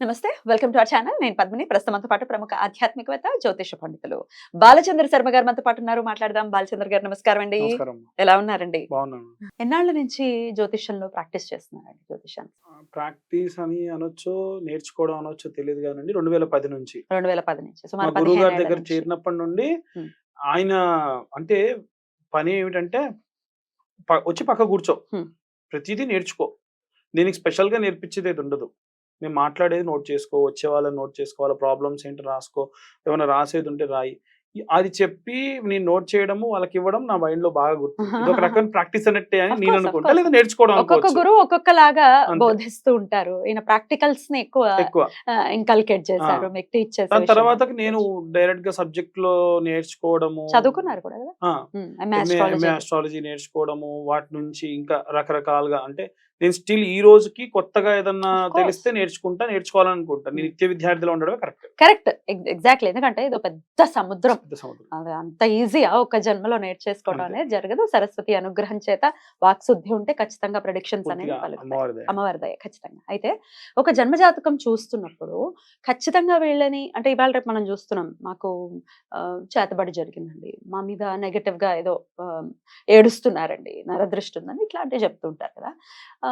నమస్తే welcome to our channel. నేను పద్మిని. ప్రస్తుతంతో పాటు ప్రముఖ ఆధ్యాత్మికవేత్త జ్యోతిష పండితులు బాలచంద్ర శర్మ గారు మనతో పాటు ఉన్నారు. మాట్లాడదాం. బాలచంద్ర గారు నమస్కారం అండి. ఎలా ఉన్నారండి? ఎన్నాళ్ళ నుంచి జ్యోతిషంలో ప్రాక్టీస్ చేస్తున్నారండి జ్యోతిషాన్ని ప్రాక్టీస్ అని అనొచ్చో నేర్చుకోవడం అనొచ్చో తెలియదు కానండి రెండు వేల పది నుంచి. రెండు వేల పది నుంచి. సుమారు గురువు గారి దగ్గర. చేరినప్పటి నుండి. ఆయన అంటే పని ఏమిటంటే వచ్చి పక్క కూర్చో. ప్రతిదీ నేర్చుకో. దీనికి స్పెషల్గా నేర్పించేది ఉండదు. మేము మాట్లాడేది నోట్ చేసుకో వచ్చే వాళ్ళని నోట్ చేసుకోవాలి ప్రాబ్లమ్స్ ఏంటి రాసుకో ఏమైనా రాసేది ఉంటే రాయి. అది చెప్పి నేను నోట్ చేయడము వాళ్ళకి ఇవ్వడం నా మైండ్లో బాగా గుర్తు. ఒక రకమైన ప్రాక్టీస్ అన్నట్టే అని నేను అనుకుంటా. లేదా నేర్చుకోవడం ఒక్కొక్క గురువు ఒక్కొక్కలాగా. బోధిస్తూ ఉంటారు. ఈయన ప్రాక్టికల్స్ని ఎక్కువ. ఎక్కువ ఇన్కల్కేట్ చేశారు మీకు టీచ్ చేశారు దాని తర్వాత నేను డైరెక్ట్గా సబ్జెక్ట్లో నేర్చుకోవడము చదువుకున్నారు కూడా ఆస్ట్రాలజీ నేర్చుకోవడము వాటి నుంచి ఇంకా రకరకాలుగా అంటే నేను స్టిల్ ఈ రోజుకి కొత్తగా ఏదన్నా. తెలిస్తే నేర్చుకుంటా నేర్చుకోవాలనుకుంటా. నేను నిత్య విద్యార్థిలో ఉండడమే కరెక్ట్. కరెక్ట్ ఎగ్జాక్ట్లీ ఎందుకంటే ఇది ఒక పెద్ద సముద్రం. పెద్ద సముద్రం అది అంత ఈజీగా ఒక జన్మలో నేర్చేసుకోవడం. అనేది జరగదు. సరస్వతి అనుగ్రహం చేత వాక్శుద్ధి ఉంటే ఖచ్చితంగా ప్రొడిక్షన్స్ అనేవి పలుకుతాయి. అమ్మవారిదే అమ్మవారి దయ ఖచ్చితంగా. అయితే ఒక జన్మజాతకం చూస్తున్నప్పుడు ఖచ్చితంగా వీళ్ళని అంటే ఇవాళ రేపు మనం చూస్తున్నాం మాకు చేతబడి జరిగిందండి. మా మీద నెగటివ్గా ఏదో ఏడుస్తున్నారండి నరదృష్టి ఉందని ఇట్లాంటివి చెప్తుంటారు కదా. ఆ,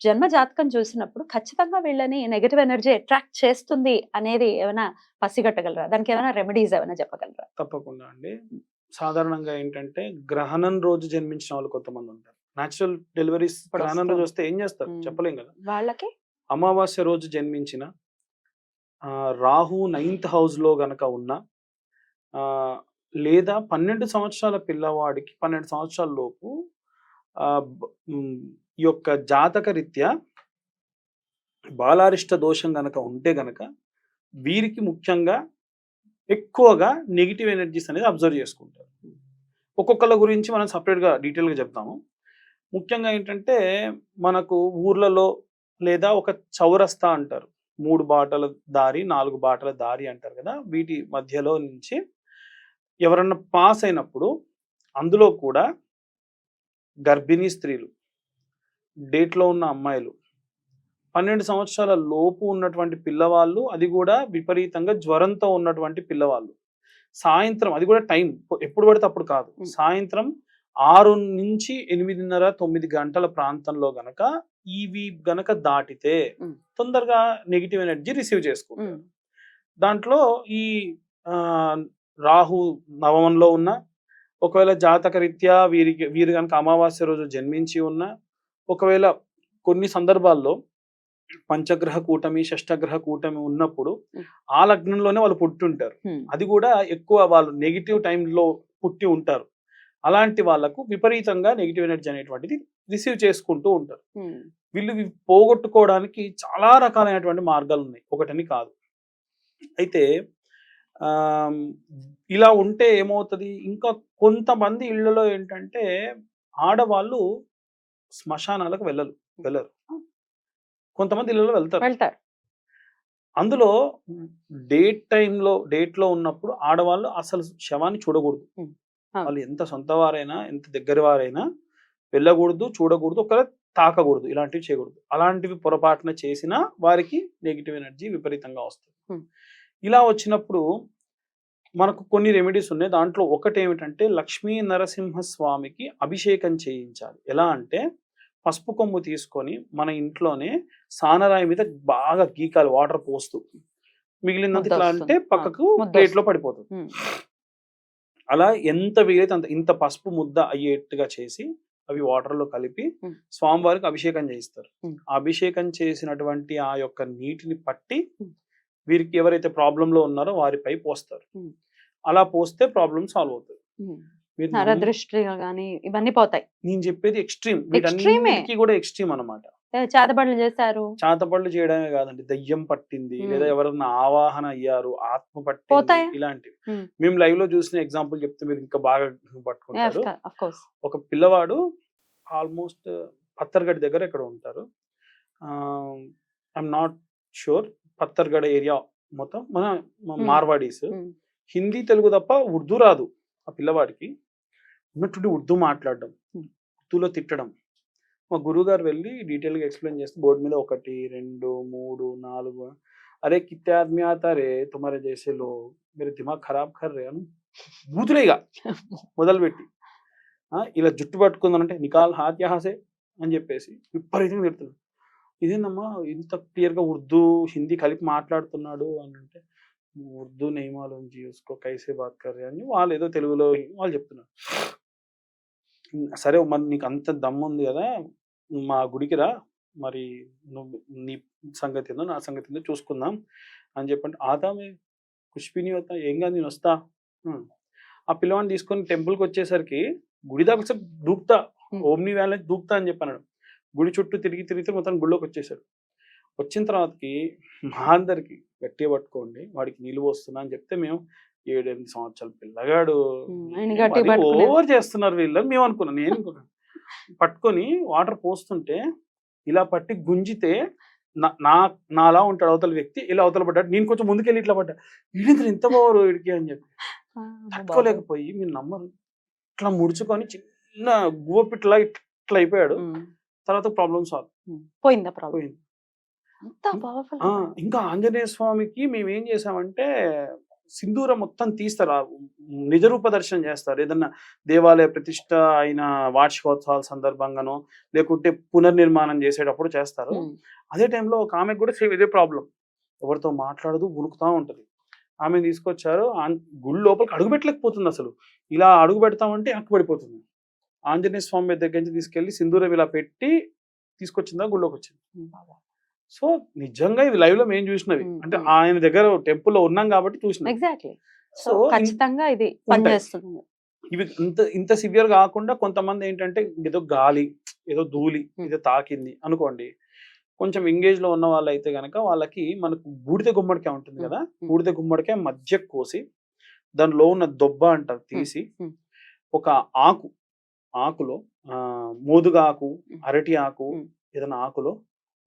జన్మజాతకం చూసినప్పుడు ఖచ్చితంగా వీళ్ళని నెగటివ్ ఎనర్జీ అట్రాక్ట్ చేస్తుంది అనేది ఏమైనా పసిగట్టగలరా? దానికి ఏమైనా రెమెడీస్ ఏమైనా చెప్పగలరా? తప్పకుండా అండి. సాధారణంగా ఏంటంటే గ్రహణం రోజు జన్మించిన వాళ్ళు కొంతమంది ఉంటారు న్యాచురల్ డెలివరీస్ గ్రహణం రోజు. వస్తే ఏం చేస్తారు. చెప్పలేం కదా. వాళ్ళకి? అమావాస్య రోజు జన్మించిన ఆ, రాహు నైన్త్ హౌస్లో గనక ఉన్న ఆ, లేదా పన్నెండు సంవత్సరాల పిల్లవాడికి పన్నెండు సంవత్సరాల లోపు యొక్క జాతక రీత్యా బాలారిష్ట దోషం గనక ఉంటే గనక వీరికి ముఖ్యంగా ఎక్కువగా నెగిటివ్ ఎనర్జీస్ అనేది అబ్జర్వ్ చేసుకుంటారు. ఒక్కొక్కళ్ళ గురించి మనం సపరేట్గా డీటెయిల్గా చెప్తాము. ముఖ్యంగా ఏంటంటే మనకు ఊర్లలో లేదా ఒక చౌరస్తా అంటారు. మూడు బాటల దారి నాలుగు బాటల దారి అంటారు కదా. వీటి మధ్యలో నుంచి ఎవరన్నా పాస్ అయినప్పుడు అందులో కూడా గర్భిణీ స్త్రీలు డేట్లో ఉన్న అమ్మాయిలు పన్నెండు సంవత్సరాల లోపు ఉన్నటువంటి పిల్లవాళ్ళు అది కూడా విపరీతంగా జ్వరంతో ఉన్నటువంటి పిల్లవాళ్ళు సాయంత్రం అది కూడా టైం ఎప్పుడు పడితే అప్పుడు కాదు. సాయంత్రం ఆరు నుంచి ఎనిమిదిన్నర తొమ్మిది గంటల ప్రాంతంలో గనక ఇవి గనక దాటితే. తొందరగా నెగిటివ్ ఎనర్జీ రిసీవ్ చేసుకుంటారు దాంట్లో ఈ రాహు నవమంలో ఉన్న ఒకవేళ జాతక రీత్యా వీరికి వీరు కనుక అమావాస్య రోజు జన్మించి ఉన్న ఒకవేళ కొన్ని సందర్భాల్లో పంచగ్రహ కూటమి షష్టగ్రహ కూటమి ఉన్నప్పుడు. ఆ లగ్నంలోనే వాళ్ళు పుట్టుంటారు. అది కూడా ఎక్కువ వాళ్ళు నెగిటివ్ టైంలో పుట్టి ఉంటారు. అలాంటి వాళ్ళకు విపరీతంగా నెగిటివ్ ఎనర్జీ అనేటువంటిది రిసీవ్ చేసుకుంటూ ఉంటారు. వీళ్ళు పోగొట్టుకోవడానికి చాలా రకాలైనటువంటి మార్గాలు ఉన్నాయి. ఒకటని కాదు. అయితే ఇలా ఉంటే ఏమవుతుంది? ఇంకా కొంతమంది ఇళ్ళలో ఏంటంటే ఆడవాళ్ళు శ్మశానాలకు వెళ్ళరు వెళ్ళరు. కొంతమంది ఇళ్ళలో వెళ్తారు. వెళ్తారు. అందులో డేట్ టైంలో డేట్లో ఉన్నప్పుడు ఆడవాళ్ళు అసలు శవాన్ని చూడకూడదు. వాళ్ళు ఎంత సొంత వారైనా ఎంత దగ్గర వారైనా వెళ్ళకూడదు చూడకూడదు ఒకవేళ తాకకూడదు ఇలాంటివి చేయకూడదు. అలాంటివి పొరపాటున చేసినా వారికి నెగిటివ్ ఎనర్జీ విపరీతంగా వస్తుంది. ఇలా వచ్చినప్పుడు మనకు కొన్ని రెమెడీస్ ఉన్నాయి. దాంట్లో ఒకటి ఏమిటంటే లక్ష్మీ నరసింహ స్వామికి అభిషేకం చేయించాలి. ఎలా అంటే పసుపు కొమ్ము తీసుకొని మన ఇంట్లోనే సానరాయి మీద బాగా గీకాలి వాటర్ పోస్తూ మిగిలినంత ఇట్లా. అంటే పక్కకు ముద్ద ప్లేట్లో వస్తుంది. పడిపోతుంది. అలా ఎంత వీలైతే అంత ఇంత పసుపు ముద్ద అయ్యేట్టుగా చేసి అవి వాటర్లో కలిపి. స్వామివారికి అభిషేకం చేయిస్తారు అభిషేకం చేసినటువంటి ఆ యొక్క నీటిని పట్టి. వీరికి ఎవరైతే ప్రాబ్లం లో ఉన్నారో వారిపై పోస్తారు. అలా పోస్తే ప్రాబ్లం సాల్వ్ అవుతుంది ఉమ్. మీరు నమ్ము- నరదృష్టి కానీ ఇవన్నీ పోతాయి నేను చెప్పేది ఎక్స్ట్రీమ్. వీటన్నిటికీ కూడా ఎక్స్ట్రీమ్ అన్నమాట ఏ, చేతబడులు చేశారు చేయడమే కాదండి దయ్యం పట్టింది. లేదా ఎవరన్నా ఆవాహన అయ్యారు ఆత్మ పట్టింది? ఇలాంటివి మ్మ్. లైవ్లో చూసిన ఎగ్జాంపుల్ చెప్తే మీరు ఇంకా బాగా పట్టుకుంటారు ఒక పిల్లవాడు ఆల్మోస్ట్ పత్తర్గడ్ దగ్గర ఇక్కడ ఉంటారు I'm not sure Patthargadh area మొత్తం మన. మార్వాడీస్ హిందీ తెలుగు తప్ప ఉర్దూ రాదు ఆ పిల్లవాడికి ఉన్నట్టుండి ఉర్దూ మాట్లాడడం. ఉర్దూలో తిట్టడం. మా గురువుగారు వెళ్ళి డీటెయిల్గా ఎక్స్ప్లెయిన్ చేస్తే బోర్డు మీద ఒకటి రెండు మూడు నాలుగు అరే కిత్తే ఆద్మీ ఆతా రే తుమారే జైసే లో మీరు దిమాగ్ ఖరాబ్ కర్ రే అని బూతులేగా మొదలుపెట్టి. ఇలా జుట్టు పట్టుకుందనంటే నికాల్ హాత్ యహాసే అని చెప్పేసి విపరీతంగా తిడుతున్నాడు ఇదేందమ్మా ఇంత క్లియర్గా ఉర్దూ హిందీ కలిపి మాట్లాడుతున్నాడు అని అంటే ఉర్దూ నియమాలు జీ ఉస్కో కైసే బాత్ కర్రే అని వాళ్ళు ఏదో తెలుగులో వాళ్ళు చెప్తున్నారు. సరే మరి నీకు అంత దమ్ము ఉంది కదా మా గుడికి రా మరి నువ్వు నీ సంగతి ఏందో నా సంగతి ఏందో చూసుకుందాం అని చెప్పంటే ఆదామే కుష్పిని అవుతా ఏం కాదు నేను వస్తా. ఆ పిల్లవాడిని తీసుకొని టెంపుల్కి వచ్చేసరికి గుడి దాకా దూకుతా Hmm. ఓమ్ని వేళ దూకుతా అని చెప్పాను గుడి చుట్టూ తిరిగి తిరిగితే మొత్తం గుడిలోకి వచ్చేసాడు వచ్చిన తర్వాతకి మా అందరికి గట్టిగా పట్టుకోండి వాడికి నీళ్ళు పోస్తున్నా అని చెప్తే మేము ఏడెనిమిది సంవత్సరాల పిల్లగాడు. ఓవర్ చేస్తున్నారు వీళ్ళని మేము అనుకున్నాం. నేను అనుకున్నాను. పట్టుకొని వాటర్ పోస్తుంటే ఇలా పట్టి గుంజితే నా నా- నాలా ఉంటాడు అవతల వ్యక్తి. ఇలా అవతల పడ్డాడు. నేను కొంచెం ముందుకెళ్ళి ఇట్లా పడ్డా. వీడింత ఇంత పోరు వీడికి అని చెప్పి. తట్టుకోలేకపోయి మీరు నమ్మరు. ఇట్లా ముడుచుకొని చిన్న గువ్వపిట్లా ఇట్లా అయిపోయాడు. తర్వాత ప్రాబ్లమ్ సాల్వ్ పోయిందా పోయింది. ఇంకా ఆంజనేయ స్వామికి మేము ఏం చేసామంటే సింధూరం మొత్తం తీస్తారు? నిజరూప దర్శనం చేస్తారు. ఏదన్నా దేవాలయ ప్రతిష్ట అయిన వార్షికోత్సవాల సందర్భంగానో లేకుంటే పునర్నిర్మాణం చేసేటప్పుడు చేస్తారు అదే టైంలో ఒక ఆమెకు కూడా సేమ్ ఇదే ప్రాబ్లం. ఎవరితో మాట్లాడదు ఉనుకుతా ఉంటది. ఆమె తీసుకొచ్చారు. గుడి లోపలికి అడుగు పెట్టలేకపోతుంది అసలు. ఇలా అడుగు పెడతామంటే అక్కు పడిపోతుంది. ఆంజనేయ స్వామి దగ్గర నుంచి తీసుకెళ్ళి సింధూరం ఇలా పెట్టి తీసుకొచ్చిందా? గుళ్ళోకి వచ్చింది? సో నిజంగా ఇది లైవ్లో మేము చూసినవి. అంటే ఆయన దగ్గర టెంపుల్లో ఉన్నాం కాబట్టి చూసినాం ఎగ్జాక్ట్లీ సో ఖచ్చితంగా ఇది. పనిచేస్తుంది ఇవి ఇంత ఇంత సివియర్ కాకుండా కొంతమంది ఏంటంటే ఏదో గాలి ఏదో ధూళి. ఏదో తాకింది అనుకోండి కొంచెం ఎంగేజ్లో ఉన్న వాళ్ళు అయితే గనక వాళ్ళకి మనకు బూడిద గుమ్మడికాయ ఉంటుంది కదా. బూడిద గుమ్మడికాయ మధ్య కోసి దానిలో ఉన్న దొబ్బ అంటారు తీసి. ఒక ఆకు ఆకులో ఆ, మోదుగా ఆకు మ్మ్. అరటి ఆకు. ఏదైనా ఆకులో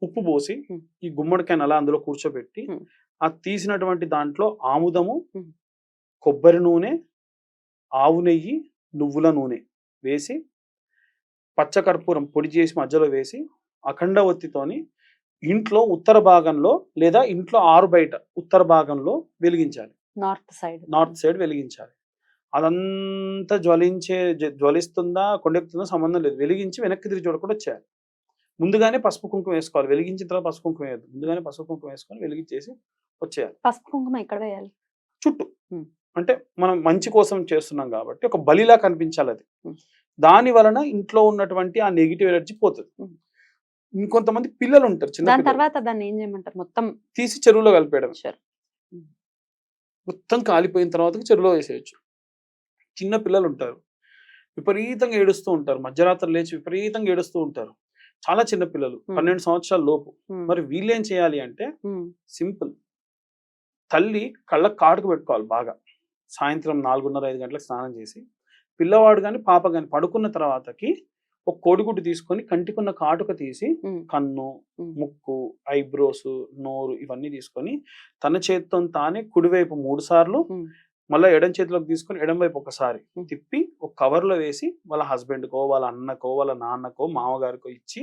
ఉప్పు పోసి. ఈ గుమ్మడికాయని అలా అందులో కూర్చోబెట్టి. ఆ తీసినటువంటి దాంట్లో ఆముదము. కొబ్బరి నూనె ఆవు నెయ్యి నువ్వుల నూనె వేసి పచ్చకర్పూరం పొడి చేసి మధ్యలో వేసి అఖండ ఒత్తితోని ఇంట్లో ఉత్తర భాగంలో లేదా ఇంట్లో ఆరు బయట ఉత్తర భాగంలో వెలిగించాలి నార్త్ సైడ్ నార్త్ సైడ్ వెలిగించాలి అదంతా జ్వలించే జ్వలిస్తుందా కొండెక్కుతుందా సంబంధం లేదు వెలిగించి వెనక్కి తిరిగి చూడకుండా వచ్చేయాలి ముందుగానే పసుపు కుంకుమ వేసుకోవాలి. వెలిగించిన తర్వాత పసుపు కుంకుమ వేయద్దు. ముందుగానే పసుపు కుంకుమ వేసుకొని వెలిగించేసి వచ్చేయాలి. పసుపు కుంకుమ ఎక్కడ వేయాలి? చుట్టూ. అంటే మనం మంచి కోసం చేస్తున్నాం కాబట్టి ఒక బలిలా కనిపించాలి అది. దాని వలన ఇంట్లో ఉన్నటువంటి ఆ నెగిటివ్ ఎనర్జీ పోతుంది. ఇంకొంతమంది పిల్లలు ఉంటారు చిన్న దాని. తర్వాత దాన్ని ఏం చేయమంటారు? మొత్తం తీసి చెరువులో కలిపేయడం. మొత్తం కాలిపోయిన తర్వాత చెరువులో వేసేయచ్చు. చిన్న పిల్లలు ఉంటారు. విపరీతంగా ఏడుస్తూ ఉంటారు. మధ్యరాత్రి లేచి విపరీతంగా ఏడుస్తూ ఉంటారు. చాలా చిన్న పిల్లలు. పన్నెండు సంవత్సరాల లోపు మరి వీళ్ళు చేయాలి అంటే సింపుల్ తల్లి కళ్ళకు కాటుకు పెట్టుకోవాలి బాగా సాయంత్రం నాలుగున్నర ఐదు గంటలకు స్నానం చేసి పిల్లవాడు కానీ పాప కానీ పడుకున్న తర్వాతకి ఒక కోడిగుడ్డు తీసుకొని కంటికున్న కాటుక తీసి కన్ను. ముక్కు ఐబ్రోస్ నోరు ఇవన్నీ తీసుకొని తన చేతితో తానే కుడివైపు మూడు సార్లు. మళ్ళీ ఎడం చేతిలోకి తీసుకొని ఎడం వైపు ఒకసారి. తిప్పి ఒక కవర్లో వేసి వాళ్ళ హస్బెండ్కో వాళ్ళ అన్నకో వాళ్ళ నాన్నకో మామగారికో ఇచ్చి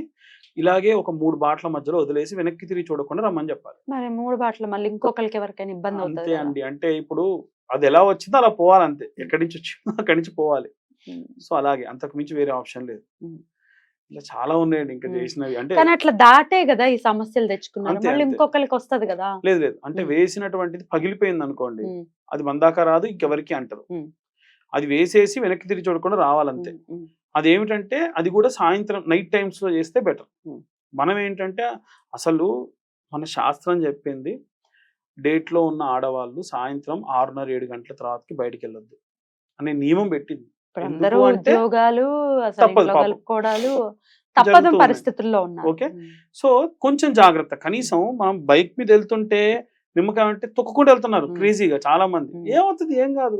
ఇలాగే ఒక మూడు బాట్ల మధ్యలో వదిలేసి వెనక్కి తిరిగి చూడకుండా రమ్మని చెప్పాలి మరి మూడు బాటలు మళ్ళీ ఇంకొకరికి ఎవరికైనా ఇబ్బంది అంతే. అండి అంటే ఇప్పుడు అది ఎలా వచ్చిందో అలా పోవాలి అంతే ఎక్కడి నుంచి వచ్చిందో అక్కడి నుంచి పోవాలి. సో అలాగే అంతకు మించి వేరే ఆప్షన్ లేదు. ఇలా చాలా ఉన్నాయండి ఇంకా. చేసినవి అంటే కానీ అట్లా దాటే కదా ఈ సమస్యలు తెచ్చుకున్నారు అంతే, మళ్ళీ అంతే. ఇంకొకరికి వస్తది కదా లేదు లేదు అంటే. వేసినటువంటిది పగిలిపోయింది అనుకోండి అది మందాక రాదు ఇంకెవరికి ఉమ్. అది వేసేసి వెనక్కి తిరిగి చూడకుండా రావాలంతే అదేమిటంటే అది కూడా సాయంత్రం నైట్ టైమ్స్లో చేస్తే బెటర్. మనం ఏంటంటే అసలు మన శాస్త్రం చెప్పింది డేట్లో ఉన్న ఆడవాళ్ళు సాయంత్రం ఆరున్నర ఏడు గంటల తర్వాతకి బయటికి వెళ్ళొద్దు అనే నియమం పెట్టింది ఇప్పుడు అందరూ ఉద్యోగాలు. కలుపుకోవడాలు తప్పదు పరిస్థితుల్లో ఉన్నారు ఓకే. సో కొంచెం జాగ్రత్త కనీసం మనం బైక్ మీద వెళ్తుంటే నిమ్మకాయ అంటే తొక్కుకుంటూ వెళ్తున్నారు. క్రేజీగా చాలా మంది. ఏమవుతుంది ఏం కాదు